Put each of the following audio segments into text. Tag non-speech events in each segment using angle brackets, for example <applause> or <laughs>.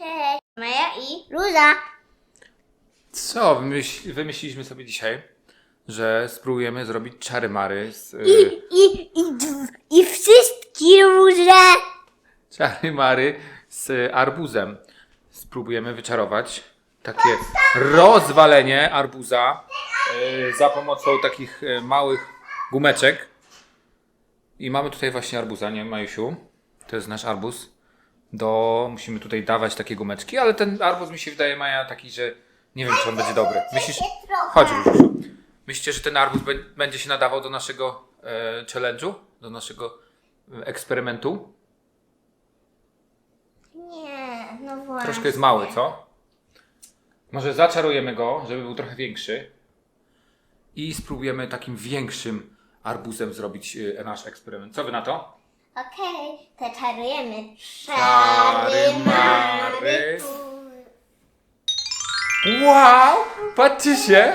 Cześć, Maja i Luza. Co wymyśl, wymyśliliśmy sobie dzisiaj? Że spróbujemy zrobić czary mary z... I, Y, i, i, i wszystkie róże. czary mary z arbuzem. Spróbujemy wyczarować takie rozwalenie arbuza y, za pomocą takich y, małych gumeczek. I mamy tutaj właśnie arbuza, nie Majusiu? To jest nasz arbuz. Do, musimy tutaj dawać takie gumeczki, ale ten arbuz mi się wydaje, Maja, taki, że nie wiem, czy on będzie dobry. Myślisz? Chodź, Różusiu. Myślicie, że ten arbuz bę- będzie się nadawał do naszego e, challenge'u? Do naszego e, eksperymentu? Nie, no właśnie. Troszkę jest mały, co? Może zaczarujemy go, żeby był trochę większy. I spróbujemy takim większym arbuzem zrobić e, nasz eksperyment. Co wy na to? Okej, to czarujemy. Czary mary. Wow! Patrzcie się!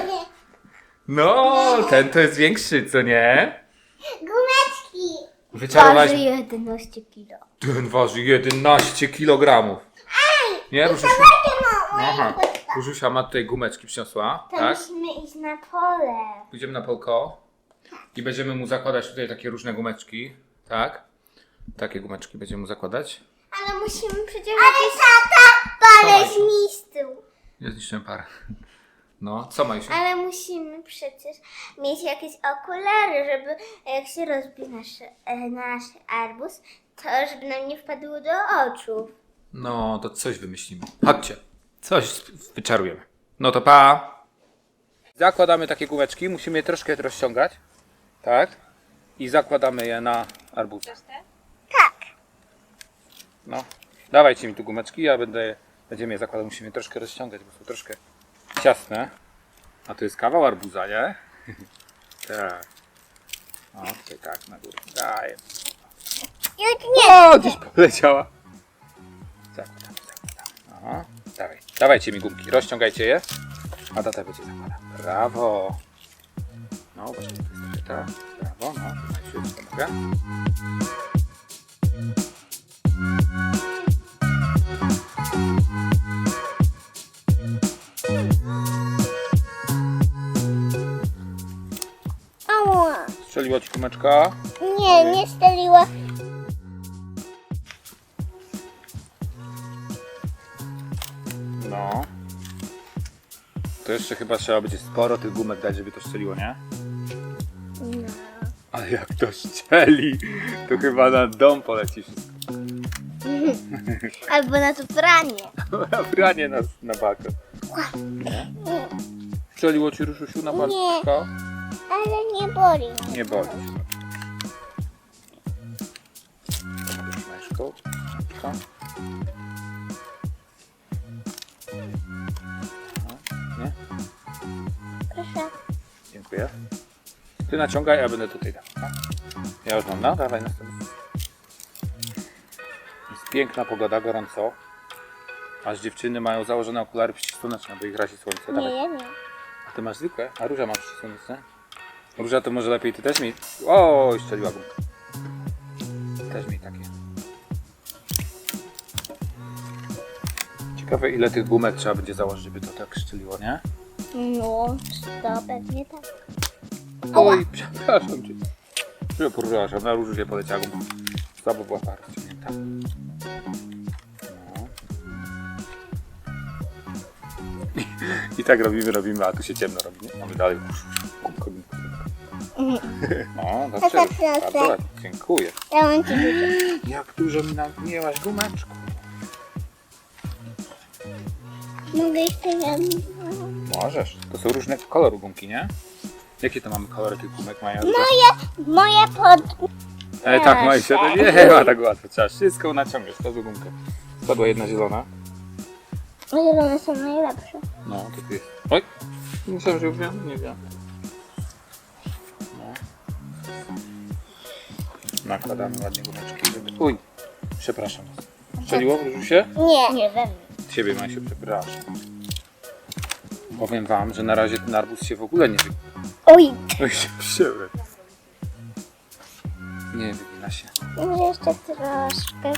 No, ten to jest większy, co nie? Gumeczki. Wyczarować. 11 kilo. Ten waży 11 kg. Nie, Różusia? Aha. Różusia ma tutaj gumeczki przyniosła, To tak? musimy iść na pole. Pójdziemy na polko i będziemy mu zakładać tutaj takie różne gumeczki, tak? Takie gumeczki będziemy mu zakładać. Ale musimy przecież Ale tata, parę Dawaj. zniszczył. Ja zniszczyłem parę. No, co Majusiu? Ale musimy przecież mieć jakieś okulary, żeby jak się rozbije nasz, e, nasz arbuz, to żeby nam nie wpadło do oczu. No, to coś wymyślimy. Chodźcie, coś wyczarujemy. No to pa! Zakładamy takie gumeczki, musimy je troszkę rozciągać, tak? I zakładamy je na arbuz. No, dawajcie mi tu gumeczki, ja będę, będziemy je zakładać, musimy je troszkę rozciągać, bo są troszkę ciasne. A to jest kawał arbuza, nie? <laughs> tak. O, tutaj tak, na górę. Daję. Już nie. O, gdzieś poleciała. Zakładamy, zakładamy. Aha, dawaj. Dawajcie mi gumki, rozciągajcie je. A tata będzie zakładał. Brawo. No, właśnie, to jest trochę tak. Brawo, no, tutaj się pomogę. Strzeliła ci gumeczka. Nie, nie steliła. No. To jeszcze chyba trzeba będzie sporo tych gumek dać, żeby to strzeliło, nie? No. Ale jak to strzeli, to chyba na dom poleci wszystko. <laughs> Albo na to pranie. Na branie nas na bakę. Strzeliło ci Ruszusiu na palczka? Ale nie boli. Nie boli. Myszką. Myszka. Aha, Nie? Proszę. Dziękuję. Ty naciągaj, a ja będę tutaj tak? Ja już mam, no dawaj następny. Jest piękna pogoda, gorąco. Aż dziewczyny mają założone okulary przeciwsłoneczne, bo ich razi słońce. Nie, Dawaj. ja nie. A ty masz zwykłe? A Róża ma przeciwsłoneczne? Róża to może lepiej ty też mi. O, strzeliła gumkę. Też mi takie. Ciekawe ile tych gumek trzeba będzie założyć, żeby to tak strzeliło, nie? No, to pewnie tak. Oj, przepraszam cię. Przepraszam, na różu się poleciała gumka. Słabo była para ściągnięta. No. <laughs> I tak robimy, robimy, a tu się ciemno robi, nie? Mamy dalej. Gumka, gumka. No, dobrze. tak, tak. Bardzo ładnie. Dziękuję. Ja mam ci dużo. <gasps> Jak dużo mi nagniełaś gumeczku. Mogę jeszcze jedną? Możesz. To są różne kolory gumki, nie? Jakie to mamy kolory tych gumek, Maja? Moje, moje pod... Ale tak, Maja, się to nie ma tak łatwo. Trzeba wszystko naciągać, każdą gumkę. Spadła jedna zielona. Zielone są najlepsze. No, to jest. Oj! Myślałem, że już wiem, nie wiem. Nakładamy ładnie gumeczki, żeby... Uj! Przepraszam. Strzeliło w się? Nie. Nie we mnie. Ciebie, Majsiu, przepraszam. Powiem wam, że na razie ten arbuz się w ogóle nie wygina. Oj, Oj, się przebrać. Nie wygina się. jeszcze troszkę.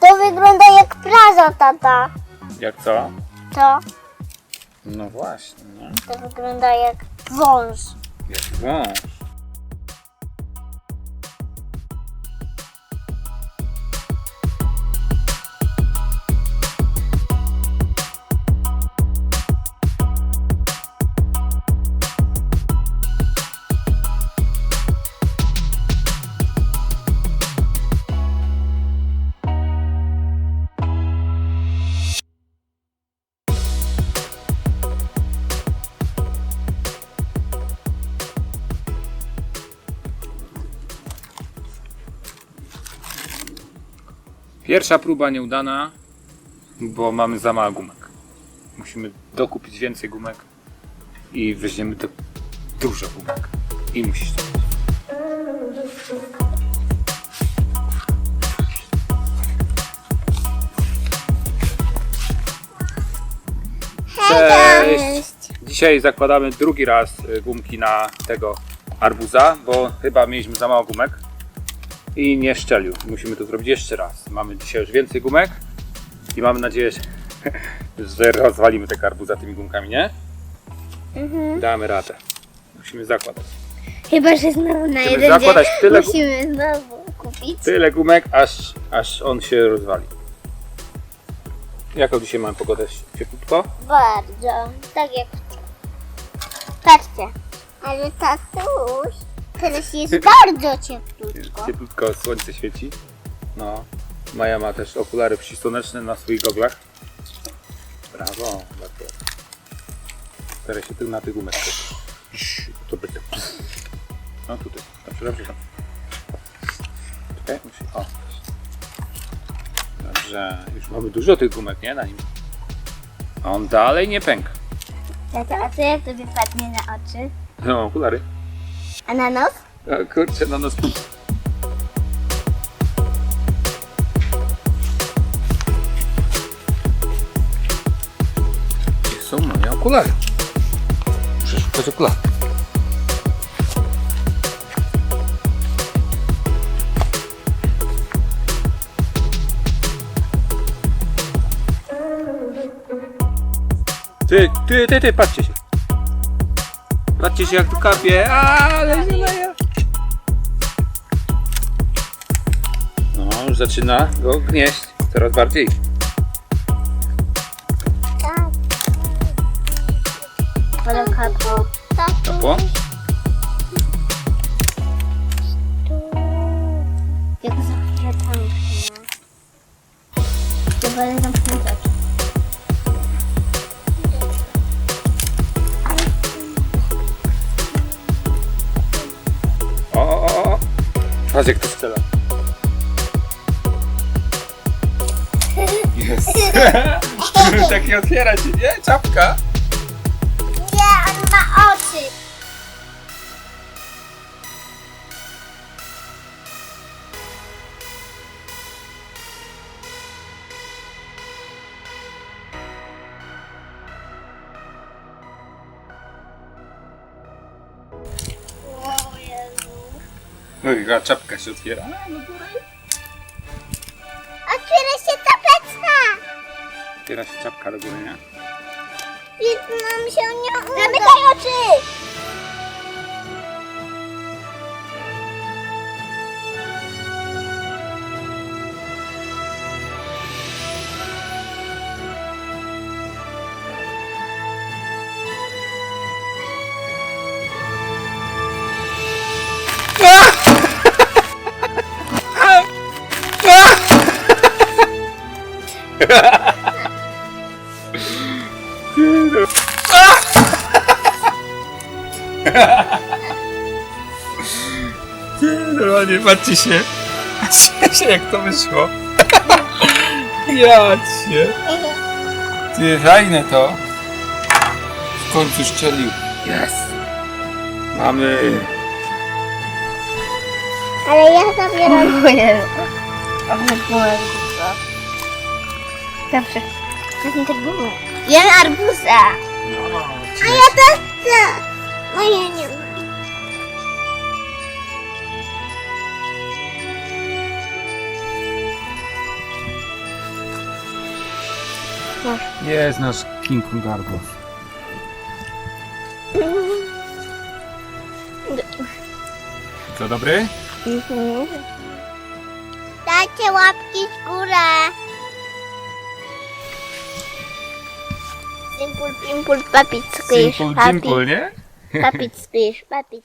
To wygląda jak to, tata? Jak co? To, No właśnie, nie? to wygląda jak wąż. Jak wąż. Pierwsza próba nieudana, bo mamy za mało gumek. Musimy dokupić więcej gumek i weźmiemy te dużo gumek. I musisz to. Cześć! Dzisiaj zakładamy drugi raz y, gumki na tego arbuza, bo chyba mieliśmy za mało gumek i nie szczelił. Musimy to zrobić jeszcze raz. Mamy dzisiaj już więcej gumek i mamy nadzieję, że, <laughs> że rozwalimy tego arbuza tymi gumkami, nie? Mhm. Damy radę. Musimy zakładać. Chyba, że znowu na Musimy jeden zakładać dzień tyle gu- musimy znowu kupić. Tyle gumek, aż, aż on się rozwali. Jaką dzisiaj mamy pogodę? Cieplutko? Bardzo. Tak jak. Patrzcie. Ale tatuś, teraz jest bardzo cieplutko. Cieplutko, słońce świeci. No. Maja ma też okulary przysłoneczne na swoich goglach. Brawo, bardzo. Staraj się tu na tych gumek. To będzie. No tutaj. Dobrze, dobrze. dobrze. Czekaj, musi. O. Dobrze. Już mamy dużo tych gumek, nie? Na nim. A on dalej nie pęka. Tata, a co jak tobie padnie na oczy? No, okulary. A na nos? O, kurczę, no nos. Gdzie są moje okulary? Muszę szukać okularów. Ty, ty, ty, ty, patrzcie się. Patrzcie się jak tu kapie, ale się leje. No, już zaczyna go gnieść coraz bardziej. Tak. Ale kapło. Kapło? Jak za chwilę zamknę. Chyba nie Patrz jak to strzela. Jest. <laughs> Taki otwiera się, nie? Czapka. No i czapka się otwiera. Otwiera się tapeta! Otwiera się czapka do góry, nie? Więc nam się nie uda. Zamykaj oczy! Normalnie patrzcie się. Patrzcie się jak to wyszło. Ja cię. Ty, fajne to. W końcu szczelił. Jest. Mamy. Ale ja zabieram. Ale byłem Dobrze. Wezmę te gumy. Jem arbuza. No, A ja też chcę. Moja nie ma. Jest nasz King Kong. Co dobry? Dajcie łapki w górę. Simple, pimple, papic, squish, Simple Dimple, nie? papic, squish, <laughs> papic,